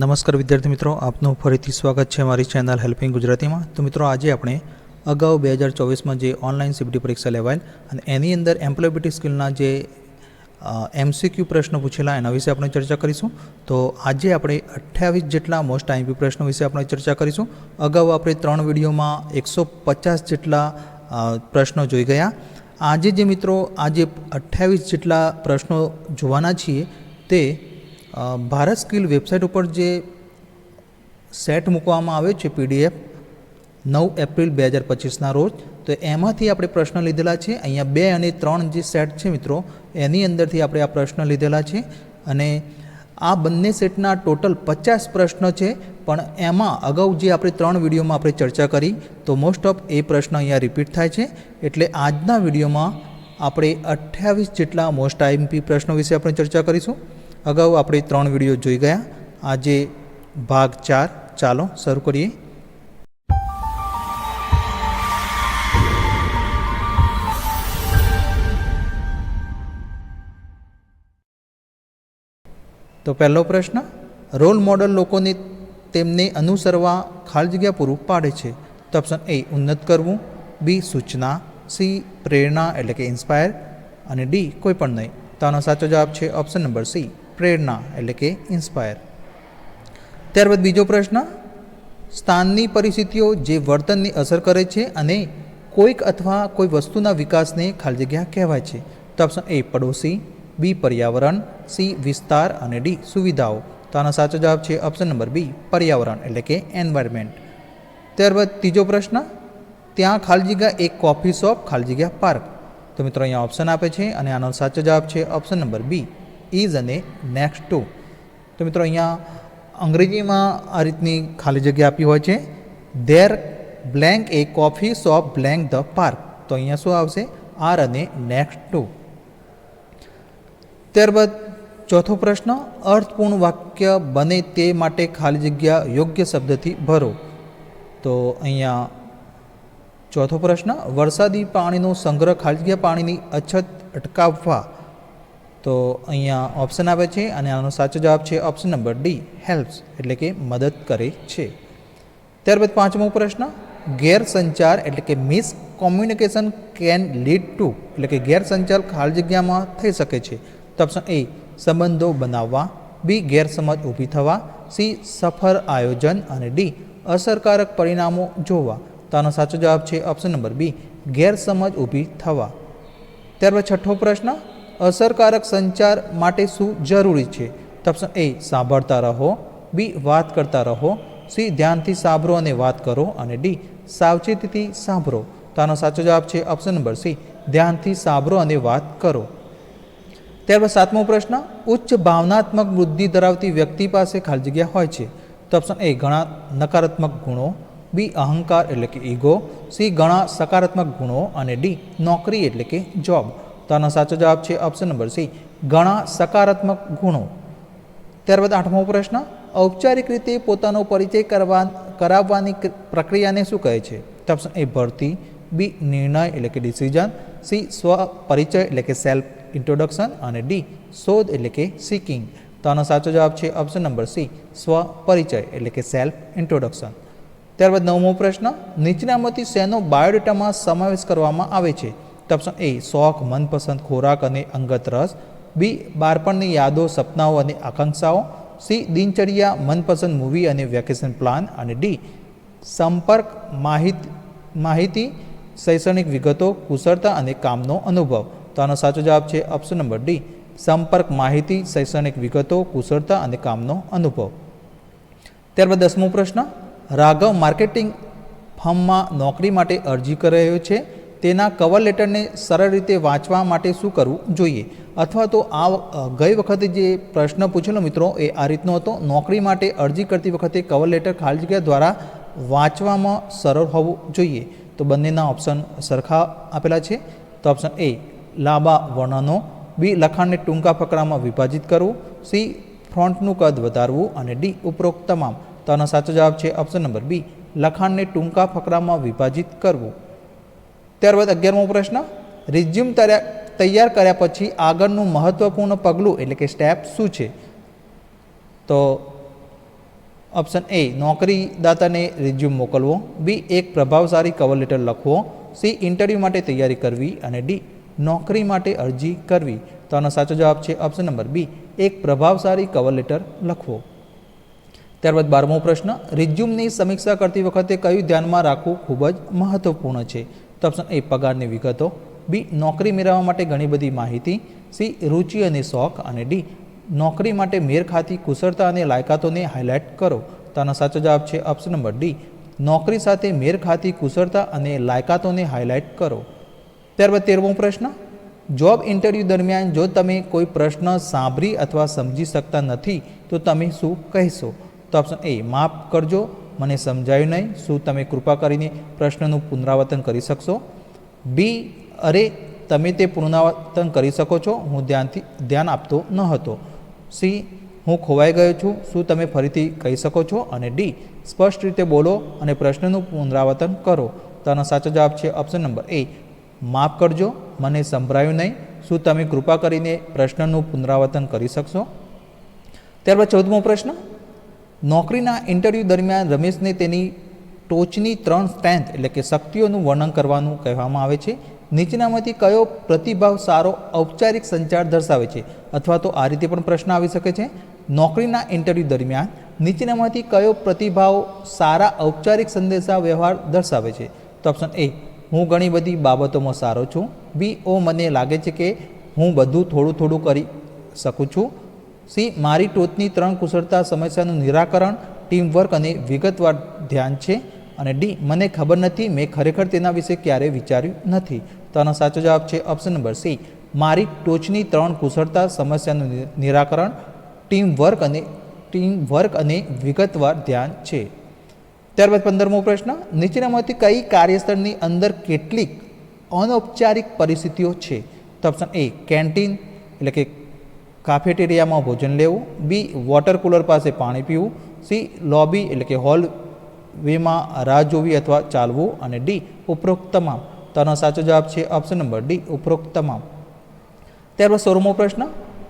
નમસ્કાર વિદ્યાર્થી મિત્રો, આપનું ફરીથી સ્વાગત છે મારી ચેનલ હેલ્પિંગ ગુજરાતીમાં. તો મિત્રો, આજે આપણે અગાઉ બે હજાર ચોવીસમાં જે ઓનલાઈન સીબીટી પરીક્ષા લેવાયેલ અને એની અંદર એમ્પ્લોયબિલિટી સ્કિલના જે એમસીક્યુ પ્રશ્નો પૂછેલા એના વિશે આપણે ચર્ચા કરીશું. તો આજે આપણે અઠ્યાવીસ જેટલા મોસ્ટ આઈમ્પી પ્રશ્નો વિશે આપણે ચર્ચા કરીશું. અગાઉ આપણે ત્રણ વિડીયોમાં એકસો પચાસ જેટલા પ્રશ્નો જોઈ ગયા. આજે જે મિત્રો, આજે અઠ્યાવીસ જેટલા પ્રશ્નો જોવાના છીએ તે ભારત સ્કિલ વેબસાઇટ ઉપર જે સેટ મૂકવામાં આવ્યો છે પીડીએફ, નવ એપ્રિલ બે હજાર પચીસના રોજ, તો એમાંથી આપણે પ્રશ્ન લીધેલા છે. અહીંયા બે અને ત્રણ જે સેટ છે મિત્રો, એની અંદરથી આપણે આ પ્રશ્ન લીધેલા છે. અને આ બંને સેટના ટોટલ પચાસ પ્રશ્ન છે, પણ એમાં અગાઉ જે આપણે ત્રણ વિડીયોમાં આપણે ચર્ચા કરી, તો મોસ્ટ ઓફ એ પ્રશ્ન અહીંયા રિપીટ થાય છે. એટલે આજના વિડીયોમાં આપણે અઠ્યાવીસ જેટલા મોસ્ટ આઈએમપી પ્રશ્નો વિશે આપણે ચર્ચા કરીશું. અગાઉ આપણે ત્રણ વીડિયો જોઈ ગયા. આજે ભાગ ચાર. ચાલો શરૂ કરીએ. તો પહેલો પ્રશ્ન, રોલ મોડલ લોકોને તેમને અનુસરવા ખાલી જગ્યા પૂરું પાડે છે. તો ઓપ્શન એ ઉન્નત કરવું. બી સૂચના. સી પ્રેરણા એટલે કે ઇન્સ્પાયર અને ડી કોઈ પણ નહીં. તો આનો સાચો જવાબ છે ઓપ્શન નંબર સી પ્રેરણા, એટલે કે ઇન્સ્પાયર ત્યારબાદ બીજો પ્રશ્ન, સ્થાનની પરિસ્થિતિઓ જે વર્તનની અસર કરે છે અને કોઈક અથવા કોઈ વસ્તુના વિકાસને ખાલી જગ્યા કહેવાય છે. તો ઓપ્શન એ પડોશી બી પર્યાવરણ સી વિસ્તાર અને ડી સુવિધાઓ. તો આનો સાચો જવાબ છે ઓપ્શન નંબર બી પર્યાવરણ, એટલે કે એન્વાયરમેન્ટ ત્યારબાદ ત્રીજો પ્રશ્ન, ત્યાં ખાલી જગ્યા એક કોફી શોપ ખાલી જગ્યા પાર્ક તો મિત્રો, અહીંયા ઓપ્શન આપે છે અને આનો સાચો જવાબ છે ઓપ્શન નંબર બી ઇઝ અને નેક્સ્ટ ટુ તો મિત્રો અહીંયા અંગ્રેજીમાં આ રીતની ખાલી જગ્યા આપી હોય છે. There blank a coffee shop blank the park તો અહીંયા શું આવશે? આર અને નેક્સ્ટ ટુ ત્યારબાદ ચોથો પ્રશ્ન, અર્થપૂર્ણ વાક્ય બને તે માટે ખાલી જગ્યા યોગ્ય શબ્દથી ભરો. તો અહીંયા ચોથો પ્રશ્ન, વરસાદી પાણીનો સંગ્રહ ખાલી જગ્યા પાણીની અછત અટકાવવા. તો અહીંયા ઓપ્શન આવે છે અને આનો સાચો જવાબ છે ઓપ્શન નંબર ડી હેલ્પ્સ એટલે કે મદદ કરે છે. ત્યારબાદ પાંચમો પ્રશ્ન, ગેરસંચાર એટલે કે miscommunication can lead to એટલે કે ગેરસંચાર ખાલી જગ્યામાં થઈ શકે છે. તો ઓપ્શન એ સંબંધો બનાવવા બી ગેરસમજ ઊભી થવા સી સફળ આયોજન, અને ડી અસરકારક પરિણામો જોવા. તો આનો સાચો જવાબ છે ઓપ્શન નંબર બી ગેરસમજ ઊભી થવા. ત્યારબાદ છઠ્ઠો પ્રશ્ન અસરકારક સંચાર માટે શું જરૂરી છે? ઓપ્શન એ સાંભળતા રહો. બી વાત કરતા રહો. સી ધ્યાનથી સાંભળો અને વાત કરો. અને ડી સાવચેતીથી સાંભળો. તો આનો સાચો જવાબ છે ઓપ્શન નંબર સી. ધ્યાનથી સાંભળો અને વાત કરો. ત્યારબાદ સાતમો પ્રશ્ન. ઉચ્ચ ભાવનાત્મક બુદ્ધિ ધરાવતી વ્યક્તિ પાસે ખાલી જગ્યા હોય છે. તો ઓપ્શન એ ઘણા નકારાત્મક ગુણો. બી અહંકાર એટલે કે ઈગો. સી ઘણા સકારાત્મક ગુણો. અને ડી નોકરી એટલે કે જોબ. તો આનો સાચો જવાબ છે ઓપ્શન નંબર સી. ઘણા સકારાત્મક ગુણો. ત્યારબાદ આઠમો પ્રશ્ન, ઔપચારિક રીતે પોતાનો પરિચય કરવા, કરાવવાની પ્રક્રિયાને શું કહે છે? તો ઓપ્શન એ ભરતી, બી, નિર્ણય એટલે કે ડિસિઝન સી, સ્વ પરિચય એટલે કે સેલ્ફ ઇન્ટ્રોડક્શન અને ડી, શોધ એટલે કે સિકિંગ તો આનો સાચો જવાબ છે ઓપ્શન નંબર સી, સ્વ પરિચય એટલે કે સેલ્ફ ઇન્ટ્રોડક્શન ત્યારબાદ નવમો પ્રશ્ન, નીચેનામાંથી શેનો બાયોડેટામાં સમાવેશ કરવામાં આવે છે? તો ઓપ્શન એ શોખ, મનપસંદ ખોરાક અને અંગત રસ બી, બાળપણની યાદો, સપનાઓ અને આકાંક્ષાઓ. સી, દિનચર્યા, મનપસંદ મૂવી અને વેકેશન પ્લાન. અને ડી, સંપર્ક, માહિત માહિતી, શૈક્ષણિક વિગતો, કુશળતા અને કામનો અનુભવ. તો આનો સાચો જવાબ છે ઓપ્શન નંબર ડી સંપર્ક, માહિતી, શૈક્ષણિક વિગતો, કુશળતા અને કામનો અનુભવ. ત્યારબાદ દસમો પ્રશ્ન. રાઘવ માર્કેટિંગ ફર્મમાં નોકરી માટે અરજી કરી રહ્યો છે. તેના કવર લેટરને સરળ રીતે વાંચવા માટે શું કરવું જોઈએ? અથવા તો આ ગઈ વખતે જે પ્રશ્ન પૂછેલો મિત્રો, એ આ રીતનો હતો. નોકરી માટે અરજી કરતી વખતે કવર લેટર ખાલી જગ્યા દ્વારા વાંચવામાં સરળ હોવું જોઈએ. તો બંનેના ઓપ્શન સરખા આપેલા છે. તો ઓપ્શન એ લાંબા વર્ણનો. બી લખાણને ટૂંકા ફકરામાં વિભાજિત કરવું. સી ફ્રોન્ટનું કદ વધારવું. અને ડી ઉપરોક્ત તમામ. તો આનો સાચો જવાબ છે ઓપ્શન નંબર બી લખાણને ટૂંકા ફકરામાં વિભાજિત કરવું. ત્યારબાદ અગિયારમો પ્રશ્ન રિઝ્યુમ તૈયાર કર્યા પછી આગળનું મહત્ત્વપૂર્ણ પગલું એટલે કે સ્ટેપ શું છે? તો ઓપ્શન એ નોકરીદાતાને રિઝ્યુમ મોકલવો. બી એક પ્રભાવશાળી કવર લેટર લખવો. સી ઇન્ટરવ્યૂ માટે તૈયારી કરવી. અને ડી નોકરી માટે અરજી કરવી. તો આનો સાચો જવાબ છે ઓપ્શન નંબર બી એક પ્રભાવશાળી કવર લેટર લખવો. ત્યારબાદ બારમો પ્રશ્ન રિઝ્યુમની સમીક્ષા કરતી વખતે કયું ધ્યાનમાં રાખવું ખૂબ જ મહત્વપૂર્ણ છે? તો ઓપ્શન એ પગારની વિગતો, બી, નોકરી મેળવવા માટે ઘણી બધી માહિતી, સી, રુચિ અને શોખ, અને ડી, નોકરી માટે મેર ખાતી કુશળતા અને લાયકાતોને હાઇલાઇટ કરો. તો આનો સાચો જવાબ છે ઓપ્શન નંબર ડી. નોકરી સાથે મેર ખાતી કુશળતા અને લાયકાતોને હાઇલાઇટ કરો. ત્યારબાદ તેરમો પ્રશ્ન. જોબ ઇન્ટરવ્યૂ દરમિયાન જો તમે કોઈ પ્રશ્ન સાંભળી અથવા સમજી શકતા નથી, તો તમે શું કહેશો? તો ઓપ્શન એ, માફ કરજો. મને સમજાયું નહીં. શું તમે કૃપા કરીને પ્રશ્નનું પુનરાવર્તન કરી શકશો? બી અરે, તમે તે પુનરાવર્તન કરી શકો છો. હું ધ્યાનથી, ધ્યાન આપતો ન હતો. સી હું ખોવાઈ ગયો છું. શું તમે ફરીથી કહી શકો છો? અને ડી સ્પષ્ટ રીતે બોલો અને પ્રશ્નનું પુનરાવર્તન કરો. તેનો સાચો જવાબ છે ઓપ્શન નંબર એ માફ કરજો, મને સંભળાયું નહીં. શું તમે કૃપા કરીને પ્રશ્નનું પુનરાવર્તન કરી શકશો? ત્યારબાદ ચૌદમો પ્રશ્ન. નોકરીના ઇન્ટરવ્યૂ દરમિયાન રમેશને તેની ટોચની ત્રણ સ્ટ્રેન્થ એટલે કે શક્તિઓનું વર્ણન કરવાનું કહેવામાં આવે છે. નીચેનામાંથી કયો પ્રતિભાવ સારો ઔપચારિક સંચાર દર્શાવે છે? અથવા તો આ રીતે પણ પ્રશ્ન આવી શકે છે. નોકરીના ઇન્ટરવ્યૂ દરમિયાન નીચેનામાંથી કયો પ્રતિભાવ સારા ઔપચારિક સંદેશા વ્યવહાર દર્શાવે છે? તો ઓપ્શન એ હું ઘણી બધી બાબતોમાં સારો છું. બી ઓ મને લાગે છે કે હું બધું થોડું થોડું કરી શકું છું. સી, મારી ટોચની ત્રણ કુશળતા, સમસ્યાનું નિરાકરણ, ટીમવર્ક અને વિગતવાર ધ્યાન છે. અને ડી, મને ખબર નથી, મેં ખરેખર તેના વિશે ક્યારેય વિચાર્યું નથી. તો આનો સાચો જવાબ છે ઓપ્શન નંબર સી. મારી ટોચની ત્રણ કુશળતા, સમસ્યાનું નિરાકરણ ટીમ વર્ક અને ટીમ વર્ક અને વિગતવાર ધ્યાન છે. ત્યારબાદ પંદરમો પ્રશ્ન. નીચેનામાંથી કઈ કાર્યસ્થળની અંદર કેટલીક અનૌપચારિક પરિસ્થિતિઓ છે? તો ઓપ્શન એ, કેન્ટીન, એટલે કે કાફેટેરિયામાં ભોજન લેવું, બી વોટર કુલર પાસે પાણી પીવું, સી લોબી એટલે કે હોલ વેમાં રાહ જોવી અથવા ચાલવું, અને ડી, ઉપરોક્ત તમામ. તો આનો સાચો જવાબ છે ઓપ્શન નંબર ડી, ઉપરોક્ત તમામ. ત્યારબાદ સોળમો પ્રશ્ન,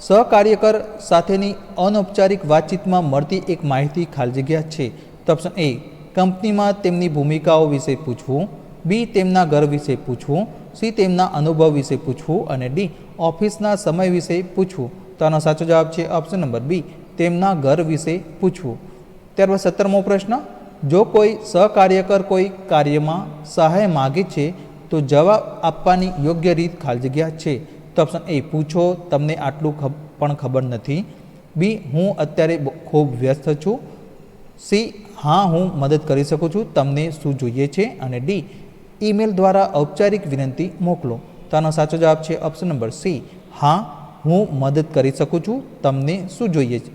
સહકાર્યકર સાથેની અનૌપચારિક વાતચીતમાં મળતી એક માહિતી ખાલી જગ્યા છે. તો ઓપ્શન એ કંપનીમાં તેમની ભૂમિકાઓ વિશે પૂછવું, બી, તેમના ઘર વિશે પૂછવું, સી, તેમના અનુભવ વિશે પૂછવું, અને ડી, ઓફિસના સમય વિશે પૂછવું. તો આનો સાચો જવાબ છે ઓપ્શન નંબર બી તેમના ઘર વિશે પૂછવું. ત્યારબાદ સત્તરમો પ્રશ્ન. જો કોઈ સહકાર્યકર કોઈ કાર્યમાં સહાય માગે છે, તો જવાબ આપવાની યોગ્ય રીત ખાલી જગ્યા છે. તો ઓપ્શન એ પૂછો. તમને આટલું પણ ખબર નથી. બી હું અત્યારે ખૂબ વ્યસ્ત છું. સી હા, હું મદદ કરી શકું છું. તમને શું જોઈએ છે? અને ડી ઈમેલ દ્વારા ઔપચારિક વિનંતી મોકલો. તો આનો સાચો જવાબ છે ઓપ્શન નંબર સી હા હું મદદ કરી શકું છું, તમને શું જોઈએ છે?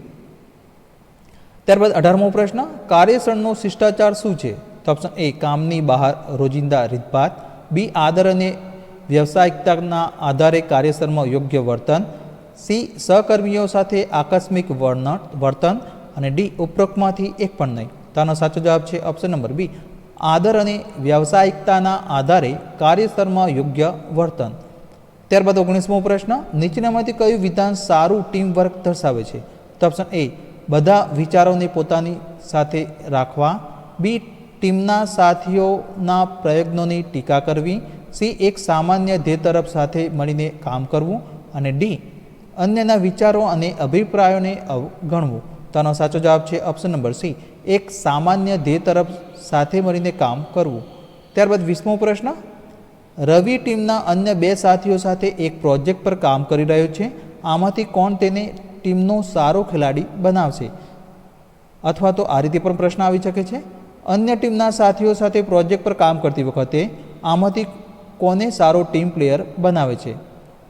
ત્યારબાદ અઢારમો પ્રશ્ન કાર્યસ્થળનો શિષ્ટાચાર શું છે? તો ઓપ્શન એ કામની બહાર રોજિંદા રીતભાત. બી આદર અને વ્યવસાયિકતાના આધારે કાર્યસ્થળમાં યોગ્ય વર્તન. સી સહકર્મીઓ સાથે આકસ્મિક વર્ણ, વર્તન. અને ડી ઉપરોક્તમાંથી એક પણ નહીં. તાનો સાચો જવાબ છે ઓપ્શન નંબર બી આદર અને વ્યવસાયિકતાના આધારે કાર્યસ્થળમાં યોગ્ય વર્તન. ત્યારબાદ ઓગણીસમો પ્રશ્ન, નીચેનામાંથી કયું વિધાન સારું ટીમ વર્ક દર્શાવે છે? તો ઓપ્શન એ બધા વિચારોને પોતાની સાથે રાખવા. બી ટીમના સાથીઓના પ્રયત્નોની ટીકા કરવી. સી એક સામાન્ય ધ્યેય તરફ સાથે મળીને કામ કરવું. અને ડી અન્યના વિચારો અને અભિપ્રાયોને અવગણવું. તેનો સાચો જવાબ છે ઓપ્શન નંબર સી એક સામાન્ય ધ્યેય તરફ સાથે મળીને કામ કરવું. ત્યારબાદ વીસમો પ્રશ્ન રવિ ટીમના અન્ય બે સાથીઓ સાથે એક પ્રોજેક્ટ પર કામ કરી રહ્યો છે. આમાંથી કોણ તેને ટીમનો સારો ખેલાડી બનાવશે? અથવા તો આ રીતે પણ પ્રશ્ન આવી શકે છે. અન્ય ટીમના સાથીઓ સાથે પ્રોજેક્ટ પર કામ કરતી વખતે આમાંથી કોને સારો ટીમ પ્લેયર બનાવે છે?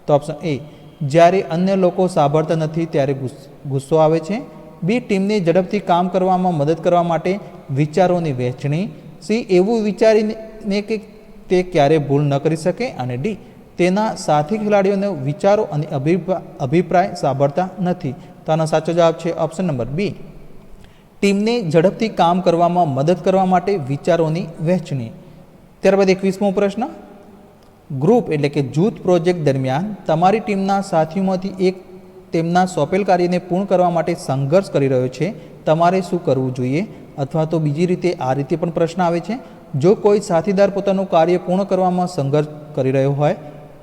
તો ઓપ્શન એ, જ્યારે અન્ય લોકો સાંભળતા નથી ત્યારે ગુસ્સો આવે છે. બી, ટીમને ઝડપથી કામ કરવામાં મદદ કરવા માટે વિચારોની વહેંચણી. સી, એવું વિચારીને કે તે ક્યારે ભૂલ ન કરી શકે અને ડી, તેના સાથી ખેલાડીઓને વિચારો અને અભિપ્રા- અભિપ્રાય સાંભળતા નથી. તો આનો સાચો જવાબ છે ઓપ્શન નંબર બી. ટીમને ઝડપથી કામ કરવામાં મદદ કરવા માટે વિચારોની વહેંચણી. ત્યારબાદ એકવીસમો પ્રશ્ન. ગ્રુપ એટલે કે જૂથ પ્રોજેક્ટ દરમિયાન તમારી ટીમના સાથીઓમાંથી એક તેમના સોંપેલ કાર્યને પૂર્ણ કરવા માટે સંઘર્ષ કરી રહ્યો છે. તમારે શું કરવું જોઈએ? અથવા તો બીજી રીતે આ રીતે પણ પ્રશ્ન આવે છે. જો કોઈ સાથીદાર પોતાનું કાર્ય પૂર્ણ કરવામાં સંઘર્ષ કરી રહ્યો હોય,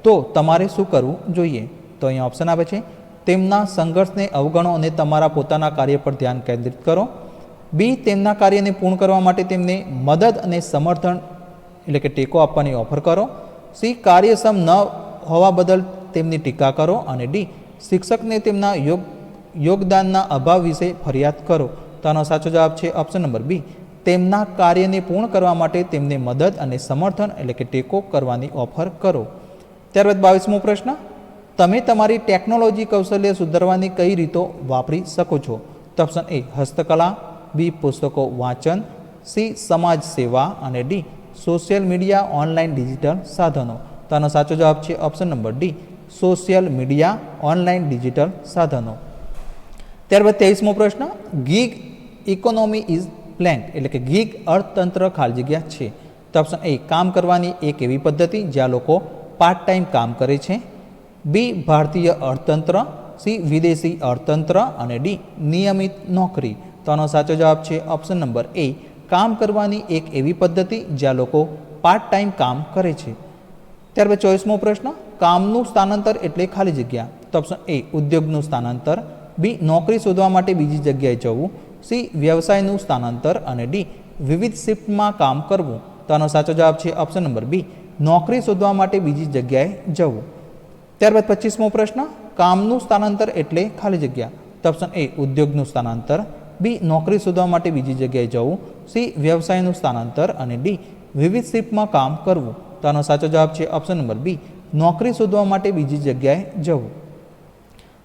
તો તમારે શું કરવું જોઈએ? તો અહીંયા ઓપ્શન આવે છે, તેમના સંઘર્ષને અવગણો અને તમારા પોતાના કાર્ય પર ધ્યાન કેન્દ્રિત કરો. બી તેમના કાર્યને પૂર્ણ કરવા માટે તેમને મદદ અને સમર્થન, એટલે કે ટેકો આપવાની ઓફર કરો. સી કાર્યક્ષમ ન હોવા બદલ તેમની ટીકા કરો અને ડી શિક્ષકને તેમના યોગ, યોગદાનના અભાવ વિશે ફરિયાદ કરો. તો આનો સાચો જવાબ છે ઓપ્શન નંબર બી તેમના કાર્યને પૂર્ણ કરવા માટે તેમને મદદ અને સમર્થન એટલે કે ટેકો કરવાની ઓફર કરો. ત્યારબાદ બાવીસમો પ્રશ્ન, તમે તમારી ટેકનોલોજી કૌશલ્ય સુધારવાની કઈ રીતો વાપરી શકો છો? તો ઓપ્શન એ, હસ્તકલા, બી, પુસ્તકો વાંચન, સી, સમાજ સેવા અને D, social media, online digital સાધનો. તો આનો સાચો જવાબ છે option number D, social media, online digital સાધનો. ત્યારબાદ તેવીસમો પ્રશ્ન, ગીગ ઇકોનોમી ઇઝ બ્લેન્ક એટલે કે ગીગ અર્થતંત્ર ખાલી જગ્યા છે. તો ઓપ્શન એ કામ કરવાની એક એવી પદ્ધતિ જ્યાં લોકો પાર્ટ ટાઈમ કામ કરે છે. બી ભારતીય અર્થતંત્ર. સી વિદેશી અર્થતંત્ર. અને ડી નિયમિત નોકરી. તો આનો સાચો જવાબ છે ઓપ્શન નંબર એ કામ કરવાની એક એવી પદ્ધતિ જ્યાં લોકો પાર્ટ ટાઈમ કામ કરે છે. ત્યારબાદ ચોવીસમો પ્રશ્ન, કામનું સ્થાનાંતર એટલે ખાલી જગ્યા. તો ઓપ્શન એ ઉદ્યોગનું સ્થાનાંતર. બી નોકરી શોધવા માટે બીજી જગ્યાએ જવું. સી, વ્યવસાયનું સ્થાનાંતર અને ડી, વિવિધ શિફ્ટમાં કામ કરવું. તો આનો સાચો જવાબ છે ઓપ્શન નંબર બી, નોકરી શોધવા માટે બીજી જગ્યાએ જવું. ત્યારબાદ પચીસમો પ્રશ્ન, કામનું સ્થાનાંતર એટલે ખાલી જગ્યા. તો ઓપ્શન એ, ઉદ્યોગનું સ્થાનાંતર. બી, નોકરી શોધવા માટે બીજી જગ્યાએ જવું. સી, વ્યવસાયનું સ્થાનાંતર અને ડી, વિવિધ શિફ્ટમાં કામ કરવું. તો આનો સાચો જવાબ છે ઓપ્શન નંબર બી, નોકરી શોધવા માટે બીજી જગ્યાએ જવું.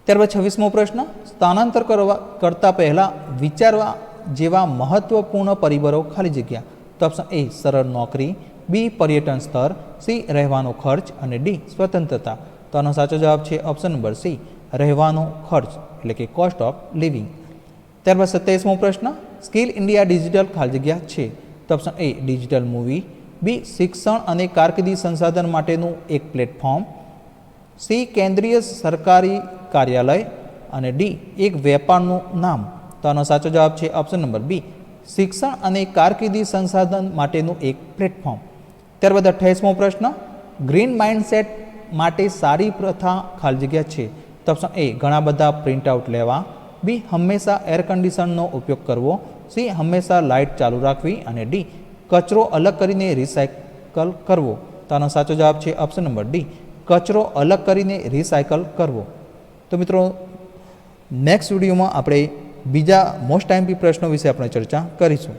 ત્યારબાદ છવ્વીસમો પ્રશ્ન, સ્થાનાંતર કરવા કરતાં પહેલાં વિચારવા જેવા મહત્વપૂર્ણ પરિબળો ખાલી જગ્યા. તો ઓપ્શન એ સરળ નોકરી. બી પર્યટન સ્તર સી રહેવાનો ખર્ચ. અને ડી સ્વતંત્રતા. તો આનો સાચો જવાબ છે ઓપ્શન નંબર સી રહેવાનો ખર્ચ, એટલે કે કોસ્ટ ઓફ લિવિંગ ત્યારબાદ સત્યાવીસમો પ્રશ્ન, સ્કિલ ઇન્ડિયા ડિજિટલ ખાલી જગ્યા છે? તો option A digital movie. B શિક્ષણ અને કારકિર્દી સંસાધન માટેનું એક પ્લેટફોર્મ. સી કેન્દ્રીય સરકારી કાર્યાલય અને ડી એક વેપારનું નામ. તો આનો સાચો જવાબ છે ઓપ્શન નંબર બી. શિક્ષણ અને કારકિર્દી સંસાધન માટેનું એક પ્લેટફોર્મ ત્યારબાદ અઠ્યાવીસમો પ્રશ્ન ગ્રીન માઇન્ડસેટ માટે સારી પ્રથા ખાલી જગ્યા છે. તો ઓપ્શન એ ઘણા બધા પ્રિન્ટઆઉટ લેવા. બી હંમેશા એર કન્ડિશનનો ઉપયોગ કરવો. સી હંમેશા લાઇટ ચાલુ રાખવી. અને ડી કચરો અલગ કરીને રિસાયકલ કરવો. તો આનો સાચો જવાબ છે ઓપ્શન નંબર ડી કચરો અલગ કરીને રિસાયકલ કરવો. તો મિત્રો નેક્સ્ટ વિડીયોમાં આપણે બીજા મોસ્ટ ટાઈમપી પ્રશ્નો વિશે આપણે ચર્ચા કરીશું.